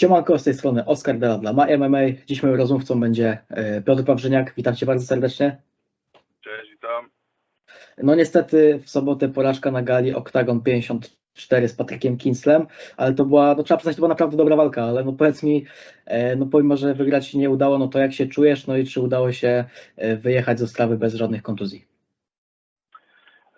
Siemanko, z tej strony Oskar Dela dla My MMA. Dziś moim rozmówcą będzie e, Piotr Wawrzyniak. Witam Cię bardzo serdecznie. Cześć, witam. No niestety w sobotę porażka na gali Octagon 54 z Patrykiem Kinslem, ale to była, no trzeba przyznać, to była naprawdę dobra walka, ale no powiedz mi, e, no pomimo, że wygrać się nie udało, no to jak się czujesz, no i czy udało się e, wyjechać z Ostrawy bez żadnych kontuzji?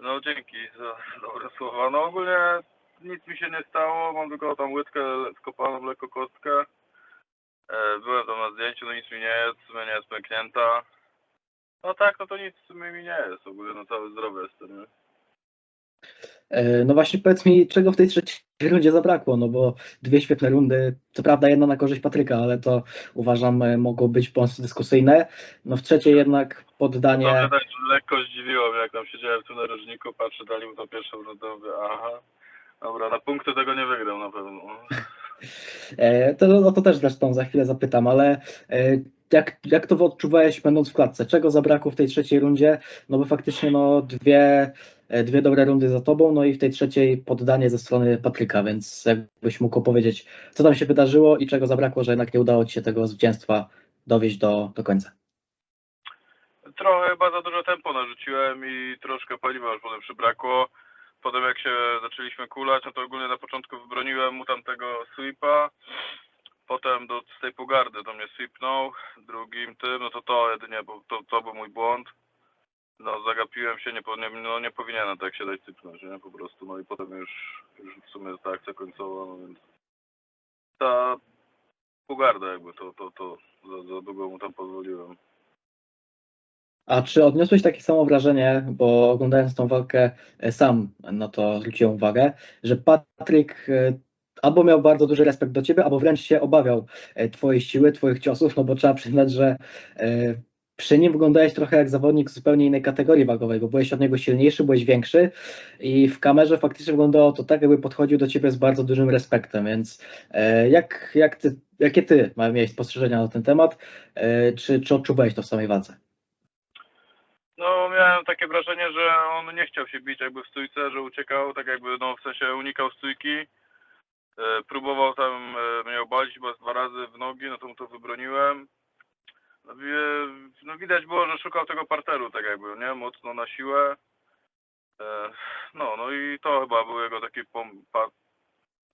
No dzięki za dobre słowa. No ogólnie nic mi się nie stało, mam tylko tam łydkę skopaną, lekko kostkę. E, byłem tam na zdjęciu, no nic mi nie jest, w sumie nie jest pęknięta. No tak, no to nic w sumie mi nie jest, ogólnie no całe zdrowie jestem, nie? E, No właśnie powiedz mi, czego w tej trzeciej rundzie zabrakło, no bo dwie świetne rundy, co prawda jedna na korzyść Patryka, ale to uważam e, mogło być mocno dyskusyjne. No w trzeciej jednak poddanie... Dobrze tak lekko zdziwiło mnie, jak tam siedziałem tu na rożniku, patrzę, dali mu tą pierwszą rundę, mówię, aha. Dobra, na punkty tego nie wygram na pewno. E, To, no to też zresztą za chwilę zapytam, ale e, jak, jak to odczuwałeś będąc w klatce? Czego zabrakło w tej trzeciej rundzie? No bo faktycznie no, dwie, e, dwie dobre rundy za tobą, no i w tej trzeciej poddanie ze strony Patryka, więc jakbyś mógł opowiedzieć, co tam się wydarzyło i czego zabrakło, że jednak nie udało ci się tego zwycięstwa dowieść do, do końca. Trochę chyba za dużo tempo narzuciłem i troszkę paliwa już potem przybrakło. Potem jak się zaczęliśmy kulać, no to ogólnie na początku wybroniłem mu tamtego sweepa. Potem do, z tej pogardy do mnie sweepnął, drugim tym, no to to jedynie, bo to, to był mój błąd. No zagapiłem się, nie, nie, no, nie powinienem tak się dać sypnąć, nie, po prostu. No i potem już, już w sumie ta akcja końcowa, no więc ta pogarda jakby, to, to, to za, za długo mu tam pozwoliłem. A czy odniosłeś takie samo wrażenie, bo oglądając tą walkę e, sam na to zwróciłem uwagę, że Patryk e, albo miał bardzo duży respekt do ciebie, albo wręcz się obawiał e, twojej siły, twoich ciosów, no bo trzeba przyznać, że przy nim wyglądałeś trochę jak zawodnik z zupełnie innej kategorii wagowej, bo byłeś od niego silniejszy, byłeś większy i w kamerze faktycznie wyglądało to tak, jakby podchodził do ciebie z bardzo dużym respektem, więc jak, jak ty, jakie ty miałeś spostrzeżenia na ten temat, czy, czy odczuwałeś to w samej walce? No, miałem takie wrażenie, że on nie chciał się bić jakby w stójce, że uciekał, tak jakby, no, w sensie unikał stójki. E, próbował tam e, chyba z dwa razy w nogi, no to mu to wybroniłem. No, no widać było, że szukał tego parteru, tak jakby, nie? Mocno na siłę. E, no, no i to chyba był jego taki pom, pa,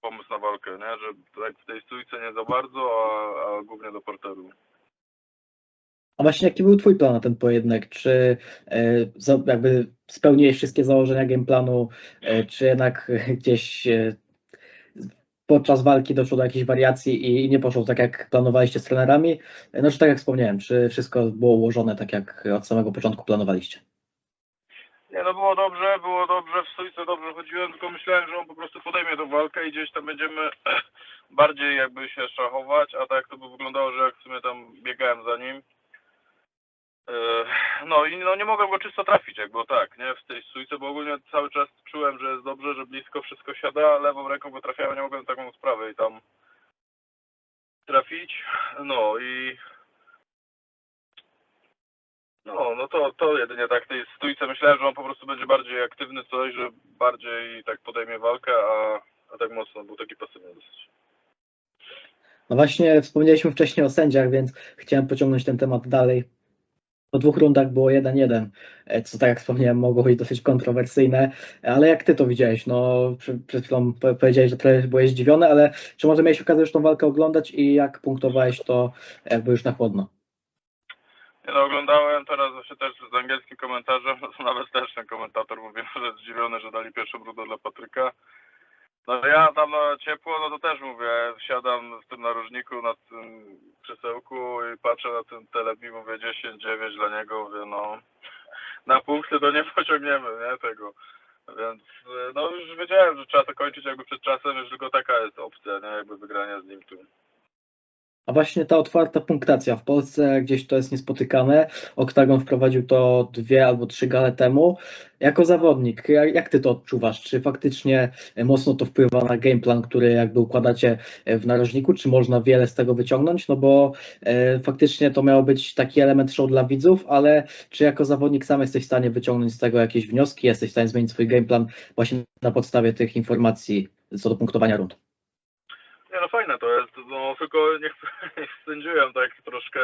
pomysł na walkę, nie? Że tak w tej stójce nie za bardzo, a, a głównie do parteru. A właśnie jaki był twój plan na ten pojedynek? Czy e, jakby spełniłeś wszystkie założenia gameplanu, e, czy jednak gdzieś e, podczas walki doszło do jakichś wariacji i, nie poszło tak jak planowaliście z trenerami? No czy tak jak wspomniałem, czy wszystko było ułożone tak jak od samego początku planowaliście? Nie, no było dobrze, było dobrze, w stójce dobrze chodziłem, tylko myślałem, że on po prostu podejmie tą walkę i gdzieś tam będziemy bardziej jakby się szachować, a tak to by wyglądało, że jak w sumie tam biegałem za nim. Yy, No i no nie mogłem go czysto trafić, jak było tak, nie, w tej stójce, bo ogólnie cały czas czułem, że jest dobrze, że blisko wszystko siada, a lewą ręką go trafiałem, nie mogłem taką z prawej tam trafić, no i no, no to, to jedynie tak tej stójce myślałem, że on po prostu będzie bardziej aktywny coś, że bardziej tak podejmie walkę, a, a tak mocno był taki pasywny dosyć. No właśnie wspomnieliśmy wcześniej o sędziach, więc chciałem pociągnąć ten temat dalej. Po dwóch rundach było 1-1, e, co tak jak wspomniałem mogło być dosyć kontrowersyjne, ale jak ty to widziałeś? No przed chwilą po- powiedziałeś, że trochę byłeś zdziwiony, ale czy może miałeś okazję już tą walkę oglądać i jak punktowałeś to jakby już na chłodno? Ja no, oglądałem teraz właśnie też z angielskim komentarzem, no nawet też ten komentator mówi, że zdziwiony, że dali pierwszą rundę dla Patryka. No ja tam na ciepło, no to też mówię, siadam w tym narożniku na tym krzesełku i patrzę na ten telebim, mówię 10-9 dla niego, mówię no na punkty to nie pociągniemy, nie, tego. Więc y, no już wiedziałem, że trzeba to kończyć jakby przed czasem, już tylko taka jest opcja, nie, jakby wygrania z nim tu. A właśnie ta otwarta punktacja w Polsce gdzieś to jest niespotykane. Oktagon wprowadził to dwie albo trzy gale temu. Jako zawodnik, jak, ty to odczuwasz? Czy faktycznie e, mocno to wpływa na gameplan, który jakby układacie e, w narożniku? Czy można wiele z tego wyciągnąć? No bo e, faktycznie to miało być taki element show dla widzów, ale czy jako zawodnik sam jesteś w stanie wyciągnąć z tego jakieś wnioski? Jesteś w stanie zmienić swój gameplan właśnie na podstawie tych informacji co do punktowania rund? Nie no fajne to jest, no tylko niech, niech sędziują tak troszkę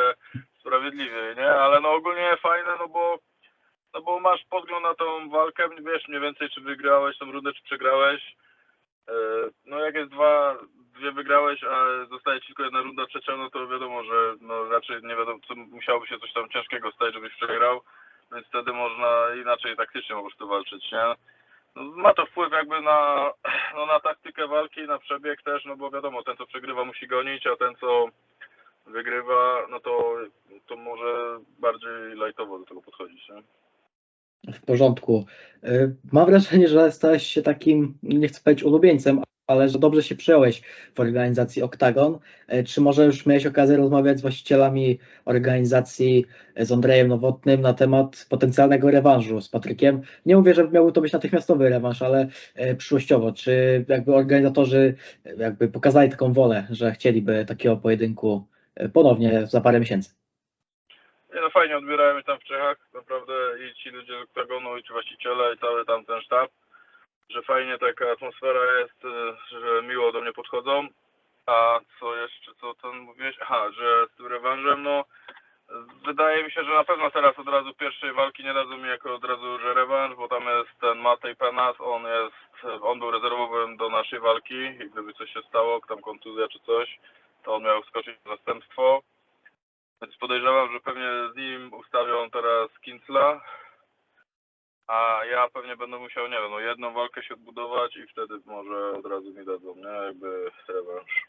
sprawiedliwie, nie? Ale no ogólnie fajne, no bo no bo masz podgląd na tą walkę, wiesz mniej więcej czy wygrałeś tą rundę, czy przegrałeś. E, No jak jest dwa, dwie wygrałeś, a zostaje ci tylko jedna runda trzecia, no to wiadomo, że no raczej nie wiadomo, co musiałoby się coś tam ciężkiego stać, żebyś przegrał, więc wtedy można inaczej taktycznie po prostu walczyć, nie? Ma to wpływ jakby na, no, na taktykę walki, na przebieg też, no bo wiadomo, ten co przegrywa musi gonić, a ten co wygrywa, no to, to może bardziej lajtowo do tego podchodzić, nie? W porządku. Y, Mam wrażenie, że stałeś się takim, nie chcę powiedzieć ulubieńcem, ale że dobrze się przyjąłeś w organizacji Octagon. Y, Czy może już miałeś okazję rozmawiać z właścicielami organizacji y, z Andrzejem Nowotnym na temat potencjalnego rewanżu z Patrykiem? Nie mówię, że miałby to być natychmiastowy rewanż, ale y, przyszłościowo. Czy jakby organizatorzy jakby pokazali taką wolę, że chcieliby takiego pojedynku ponownie za parę miesięcy? Nie no fajnie odbierają mnie tam w Czechach, naprawdę i ci ludzie z Oktagonu, i ci właściciele, i cały tam ten sztab, że fajnie taka atmosfera jest, y, że miło do mnie podchodzą. A co jeszcze, co ten mówiłeś? Aha, że z tym rewanżem, no wydaje mi się, że na pewno teraz od razu pierwszej walki nie dadzą mi jako od razu, że rewanż, bo tam jest ten Matej Penas, on jest, on był rezerwowym do naszej walki i gdyby coś się stało, tam kontuzja czy coś, to on miał skoczyć w zastępstwo. Więc podejrzewam, że pewnie z nim ustawią teraz Kincla, a ja pewnie będę musiał, nie wiem, no jedną walkę się odbudować i wtedy może od razu mi dadzą, nie? Jakby rewanż.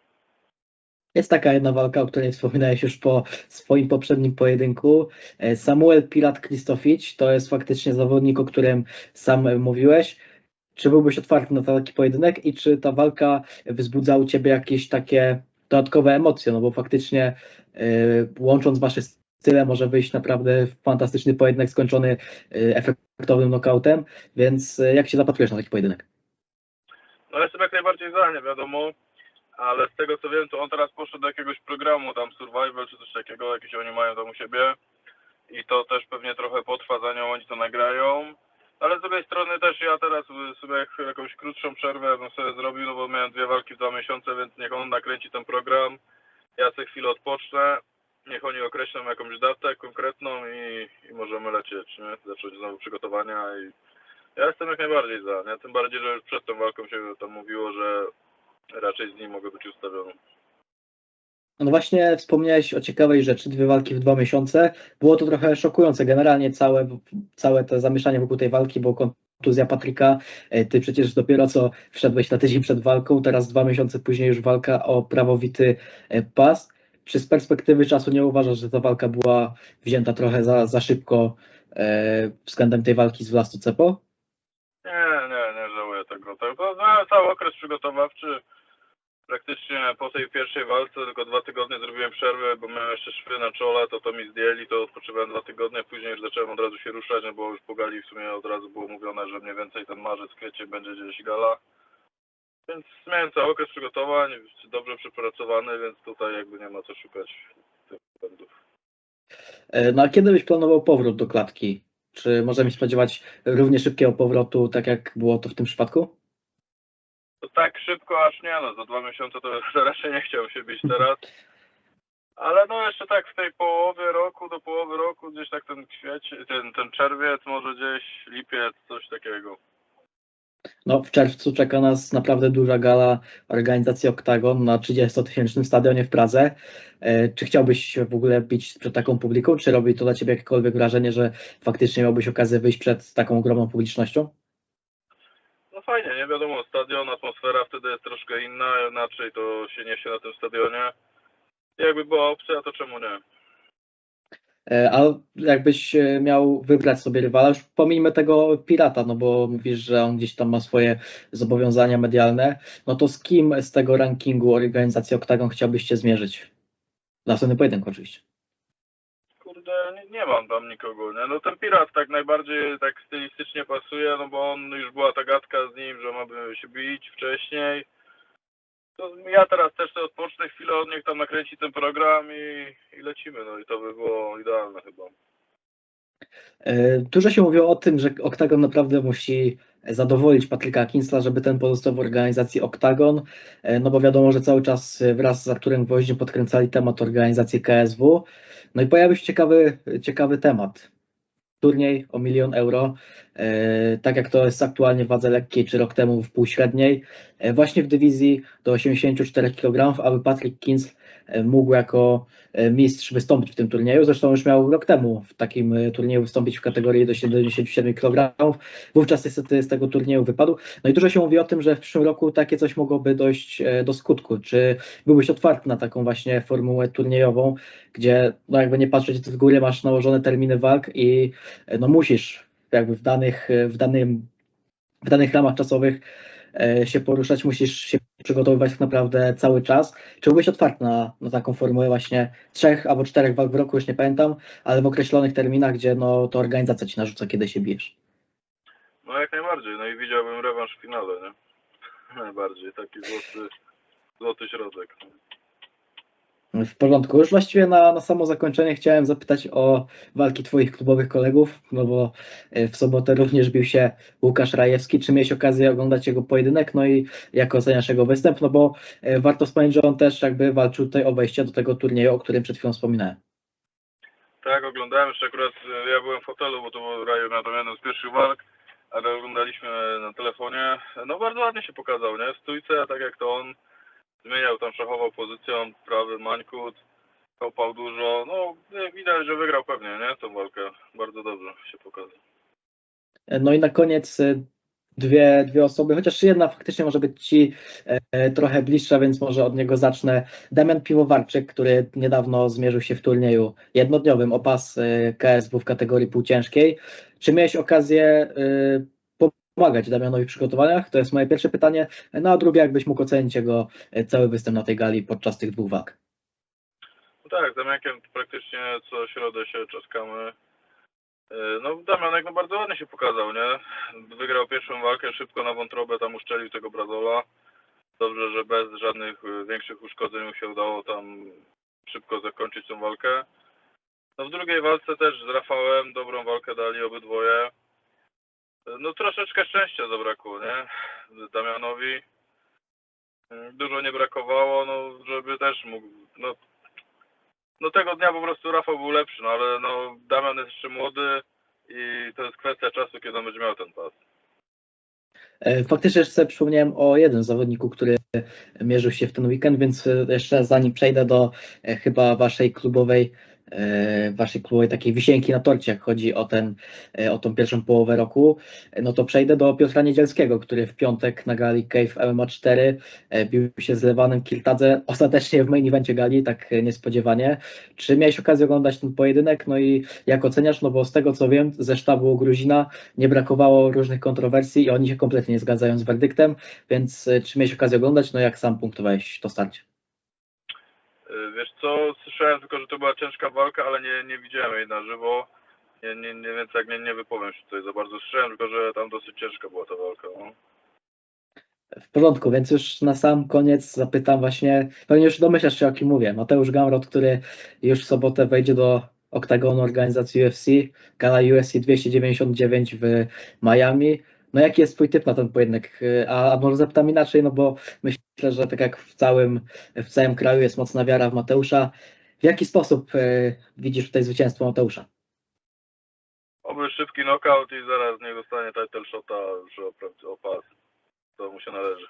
Jest taka jedna walka, o której wspominałeś już po swoim poprzednim pojedynku. E, Samuel Pilat Kristoficz to jest faktycznie zawodnik, o którym sam mówiłeś. Czy byłbyś otwarty na taki pojedynek i czy ta walka wzbudza u ciebie jakieś takie dodatkowe emocje? No bo faktycznie e, łącząc wasze style może wyjść naprawdę fantastyczny pojedynek skończony e, efektownym knockoutem, więc e, jak się zapatrujesz na taki pojedynek? No jestem jak najbardziej za, nie wiadomo, ale z tego co wiem, to on teraz poszedł do jakiegoś programu tam Survival czy coś takiego, jakieś oni mają tam u siebie i to też pewnie trochę potrwa, zanim oni to nagrają. Ale z drugiej strony też ja teraz y, sobie jak- jakąś krótszą przerwę bym sobie zrobił, no bo miałem dwie walki w dwa miesiące, więc niech on nakręci ten program. Ja sobie chwilę odpocznę, niech oni określą jakąś datę konkretną i, i możemy lecieć, nie? Zacząć znowu przygotowania i ja jestem jak najbardziej za, nie? Tym bardziej, że już przed tą walką się tam mówiło, że raczej z nim mogę być ustawiony. No właśnie wspomniałeś o ciekawej rzeczy, dwie walki w dwa miesiące. Było to trochę szokujące. Generalnie całe, całe to zamieszanie wokół tej walki, bo kontuzja Patryka, e, ty przecież dopiero co wszedłeś na tydzień przed walką, teraz dwa miesiące później już walka o prawowity e, pas. Czy z perspektywy czasu nie uważasz, że ta walka była wzięta trochę za, za szybko e, względem tej walki z Vlastu Cepo? Nie, nie, nie żałuję tego. To cały okres przygotowawczy, praktycznie po tej pierwszej walce tylko dwa tygodnie zrobiłem przerwę, bo miałem jeszcze szwy na czole, to to mi zdjęli, to odpoczywałem dwa tygodnie, później już zacząłem od razu się ruszać, no bo już po gali w sumie od razu było mówione, że mniej więcej ten marzec, kwiecień będzie gdzieś gala. Więc miałem cały okres przygotowań, dobrze przepracowany, więc tutaj jakby nie ma co szukać tych błędów. E, No a kiedy byś planował powrót do klatki? Czy możemy się spodziewać równie szybkiego powrotu, tak jak było to w tym przypadku? To tak szybko aż nie, no za dwa miesiące to, to raczej nie chciałem się bić teraz. Ale no jeszcze tak w tej połowie roku do połowy roku, gdzieś tak ten kwiecień, ten, ten czerwiec, może gdzieś lipiec, coś takiego. No, w czerwcu czeka nas naprawdę duża gala organizacji Octagon na 30-tysięcznym stadionie w Pradze. E, Czy chciałbyś w ogóle bić przed taką publiką? Czy robi to dla Ciebie jakiekolwiek wrażenie, że faktycznie miałbyś okazję wyjść przed taką ogromną publicznością? No fajnie, nie wiadomo, stadion, atmosfera wtedy jest troszkę inna, inaczej to się niesie na tym stadionie. Jakby była opcja, to czemu nie? E, A jakbyś e, miał wybrać sobie rywala, już pomijmy tego pirata, no bo mówisz, że on gdzieś tam ma swoje zobowiązania medialne, no to z kim z tego rankingu organizacji Octagon chciałbyś się zmierzyć? W następnym pojedynku oczywiście. Kurde, nie, nie mam tam nikogo, nie? No ten pirat tak najbardziej tak stylistycznie pasuje, no bo on już była ta gadka z nim, że mamy się bić wcześniej. To ja teraz też sobie odpocznę chwilę od niech tam nakręci ten program i, i lecimy, no i to by było idealne chyba. E, Dużo się mówiło o tym, że Oktagon naprawdę musi zadowolić Patryka Kinsla, żeby ten pozostał w organizacji Oktagon, e, no bo wiadomo, że cały czas wraz z Arturem Gwoździem podkręcali temat organizacji KSW. No i pojawił się ciekawy, ciekawy temat. Turniej o milion euro, e, tak jak to jest aktualnie w wadze lekkiej, czy rok temu w półśredniej, e, właśnie w dywizji do 84 kg, aby Patryk Kinsl e, mógł jako e, mistrz wystąpić w tym turnieju. Zresztą już miał rok temu w takim e, turnieju wystąpić w kategorii do 77 kg. Wówczas niestety z tego turnieju wypadł. No i dużo się mówi o tym, że w przyszłym roku takie coś mogłoby dojść e, do skutku. Czy byłbyś otwarty na taką właśnie formułę turniejową, gdzie no jakby nie patrzeć, z góry masz nałożone terminy walk i e, no musisz jakby w danych, e, w danym, w danych ramach czasowych e, się poruszać, musisz się przygotowywać tak naprawdę cały czas. Czy byłeś otwarty na, na taką formułę właśnie trzech albo czterech walk w roku, już nie pamiętam, ale w określonych terminach, gdzie no to organizacja ci narzuca, kiedy się bijesz? No jak najbardziej, no i widziałbym rewanż w finale, nie? Najbardziej, taki złoty, złoty środek. W porządku. Już właściwie na, na samo zakończenie chciałem zapytać o walki Twoich klubowych kolegów, no bo e, w sobotę również bił się Łukasz Rajewski. Czy miałeś okazję oglądać jego pojedynek? No i jak oceniasz jego występ? No bo e, warto wspomnieć, że on też jakby walczył tutaj o wejście do tego turnieju, o którym przed chwilą wspominałem. Tak, oglądałem jeszcze akurat, e, ja byłem w hotelu, bo to był Raju na jedną z pierwszych walk, ale oglądaliśmy na telefonie. No bardzo ładnie się pokazał, nie? W stójce, tak jak to on zmieniał tam, szachował pozycją, prawy mańkut, kopał dużo, no widać, że wygrał pewnie, nie? Tą walkę, bardzo dobrze się pokazał. E, No i na koniec e, dwie, dwie osoby, chociaż jedna faktycznie może być Ci e, trochę bliższa, więc może od niego zacznę. Damian Piwowarczyk, który niedawno zmierzył się w turnieju jednodniowym o pas e, KSW w kategorii półciężkiej. Czy miałeś okazję e, pomagać Damianowi w przygotowaniach? To jest moje pierwsze pytanie. No a drugie, jakbyś mógł ocenić jego e, cały występ na tej gali podczas tych dwóch walk? No tak, z Damiankiem praktycznie co środę się czaskamy. E, No Damianek no bardzo ładnie się pokazał, nie? Wygrał pierwszą walkę szybko na wątrobę, tam uszczelił tego Brazola. Dobrze, że bez żadnych e, większych uszkodzeń mu się udało tam szybko zakończyć tą walkę. No w drugiej walce też z Rafałem dobrą walkę dali obydwoje. No troszeczkę szczęścia zabrakło, nie? Damianowi. Dużo nie brakowało, no żeby też mógł, no no tego dnia po prostu Rafał był lepszy, no ale no Damian jest jeszcze młody i to jest kwestia czasu, kiedy on będzie miał ten pas. E, Faktycznie jeszcze sobie przypomniałem o jednym zawodniku, który mierzył się w ten weekend, więc e, jeszcze zanim przejdę do e, chyba waszej klubowej, waszej klubowej takiej wisienki na torcie, jak chodzi o ten, e, o tą pierwszą połowę roku, e, no to przejdę do Piotra Niedzielskiego, który w piątek na gali Cave MMA 4 e, bił się z Lewanem Kiltadze, ostatecznie w main evencie gali, tak e, niespodziewanie. Czy miałeś okazję oglądać ten pojedynek? No i jak oceniasz? No bo z tego co wiem, ze sztabu Gruzina nie brakowało różnych kontrowersji i oni się kompletnie nie zgadzają z werdyktem, więc e, czy miałeś okazję oglądać? No jak sam punktowałeś to starcie? Y, Wiesz co, słyszałem tylko, że to była ciężka walka, ale nie, nie widziałem jej na żywo. Nie, nie, nie, więc jak nie, nie wypowiem się tutaj za bardzo. Słyszałem tylko, że tam dosyć ciężka była ta walka. No. W porządku, więc już na sam koniec zapytam właśnie, pewnie już domyślasz się o kim mówię, Mateusz Gamrot, który już w sobotę wejdzie do oktagonu organizacji UFC, gala UFC 299 w Miami. No jaki jest twój typ na ten pojedynek? A, a może zapytam inaczej, no bo myślę, że tak jak w całym, w całym kraju jest mocna wiara w Mateusza. W jaki sposób e, widzisz tutaj zwycięstwo Mateusza? Oby szybki knockout i zaraz nie dostanie title shota już o, o pas. To mu się należy.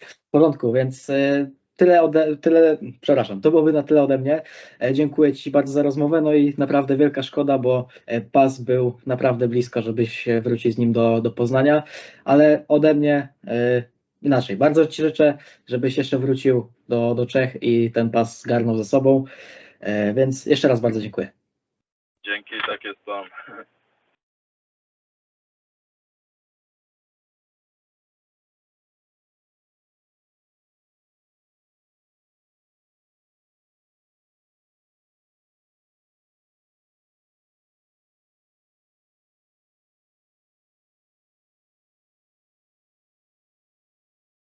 W porządku, więc e, tyle, ode, tyle, przepraszam, to byłoby na tyle ode mnie. E, Dziękuję Ci bardzo za rozmowę, no i naprawdę wielka szkoda, bo e, pas był naprawdę blisko, żebyś wrócił z nim do, do Poznania, ale ode mnie e, inaczej. Bardzo Ci życzę, żebyś jeszcze wrócił do, do Czech i ten pas zgarnął ze sobą, więc jeszcze raz bardzo dziękuję. Dzięki, tak jest tam.